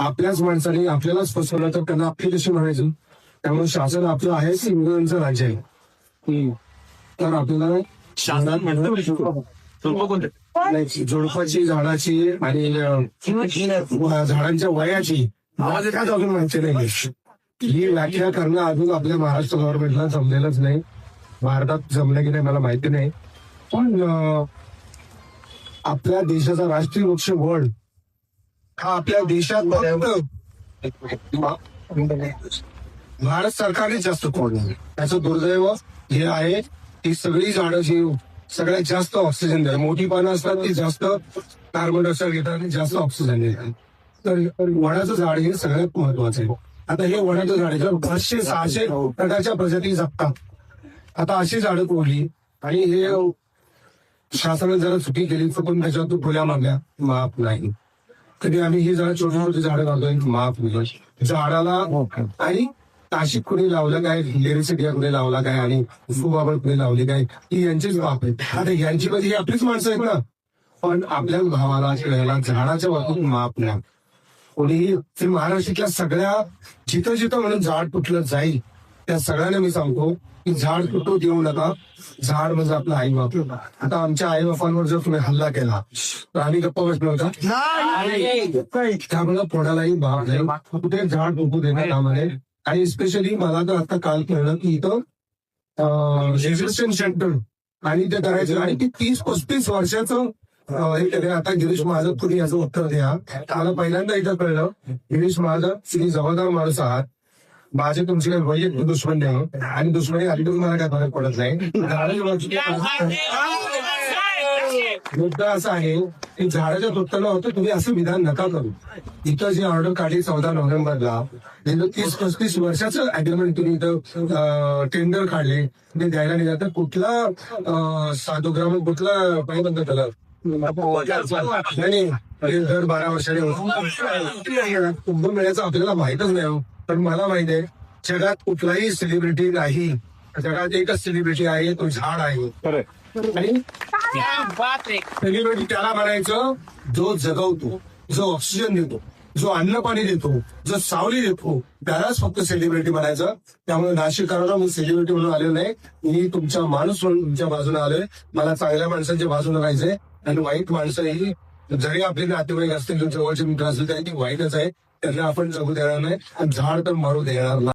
आपल्याच माणसाने आपल्यालाच फसवलं तर त्यांना आपली कशी म्हणायचं? त्यामुळे शासन आपलं आहे की इंग्रजांचं राज्य आहे. तर आपल्याला शासन म्हणतो नाही, झुडपाची झाडाची आणि झाडांच्या वयाची अजून माहिती नाही. ही व्याख्या करणं अजून आपल्या महाराष्ट्र गव्हर्नमेंटला जमलेलंच नाही. भारतात जमलं की नाही मला माहिती नाही. पण आपल्या देशाचा राष्ट्रीय वृक्ष वड हा आपल्या देशात भारत सरकारने जास्त तोडलं. त्याचं दुर्दैव हे आहे की सगळी झाडं जी सगळ्यात जास्त ऑक्सिजन देतात. मोठी पानं असतात ती जास्त कार्बन डायऑक्साईड घेतात आणि जास्त ऑक्सिजन देतात. तर वडाचं झाड हे सगळ्यात महत्वाचं आहे. आता हे वडाचं झाड आहे पाचशे सहाशे प्रकारच्या प्रजाती जगतात. आता अशी झाडं तोडली आणि हे शासनाने जरा चुकी केली पण त्याच्यातून फुल्या मागल्या माफ नाही. कधी आम्ही ही झाडं छोटी छोटी झाडं घालतोय माफ झाडाला आणि ताशिक कुणी लावलं काय लेरीसिटिया कुणी लावला काय आणि फुबाबळ कुणी लावली काय ही यांचीच बाप आहे आता यांची मध्ये ही आपलीच माणसं आहेत ना. पण आपल्या भावाला खेळायला झाडाच्या बाबतीत माप नाही. कोणीही ते महाराष्ट्रातल्या सगळ्या जिथं जिथं म्हणून झाड तुटलं जाईल त्या सगळ्यांना मी सांगतो की झाड तुटू देऊ नका. झाड म्हणजे आपलं आई बाप आता आमच्या आई बापांवर जर तुम्ही हल्ला केला तर आम्ही गप्पा बसलो होता त्यामुळे कोणालाही भाग नाही. कुठे झाड तुटू देण्यात कामा नये आणि स्पेशली मला तर आता काल कळलं की इथं सेंटर आणि ते करायचं. आणि ते तीस पस्तीस वर्षाचं हे आता गिरीश महाजन तुम्ही याचं उत्तर द्या. मला पहिल्यांदा इथं कळलं. गिरीश महाजन तुम्ही जबाबदार माणूस आहात. माझे तुमची काही वैयक्तिक दुश्मन नाही आणि दुश्मनी तर मला काय फरक पडत नाही. मुद्दा असा आहे की झाडाच्या तुटताना होतं तुम्ही असं विधान नका करू. इथं जी ऑर्डर काढली चौदा नोव्हेंबरला तीस पस्तीस वर्षाचं अग्रीमेंट तुम्ही इथं टेंडर काढले. ते द्यायला निघाल. तर कुठला अं, साधू ग्राम कुठला काय म्हणतात त्याला नाही नाही, दर बारा वर्षाने होतं. कुंभमेळ्याचं आपल्याला माहितच नाही पण मला माहीत आहे जगात कुठलाही सेलिब्रिटी नाही. जगात एकच सेलिब्रिटी आहे तो झाड आहे. आणि सेलिब्रिटी त्याला म्हणायचं जो जगवतो जो ऑक्सिजन देतो जो अन्न पाणी देतो जो सावली देतो त्यालाच फक्त सेलिब्रिटी म्हणायचं. त्यामुळे नाशिककरांना मी सेलिब्रिटी म्हणून आलेलो नाही. मी तुमचा माणूस म्हणून तुमच्या बाजूने आलोय. मला चांगल्या माणसांच्या बाजूने राहायचंय. आणि वाईट माणसं ही जरी आपले नातेवाईक असतील जवळचे मित्र असतील तरी ती वाईटच आहे. त्यांना आपण जगू देणार नाही आणि झाड तर मारू देणार नाही.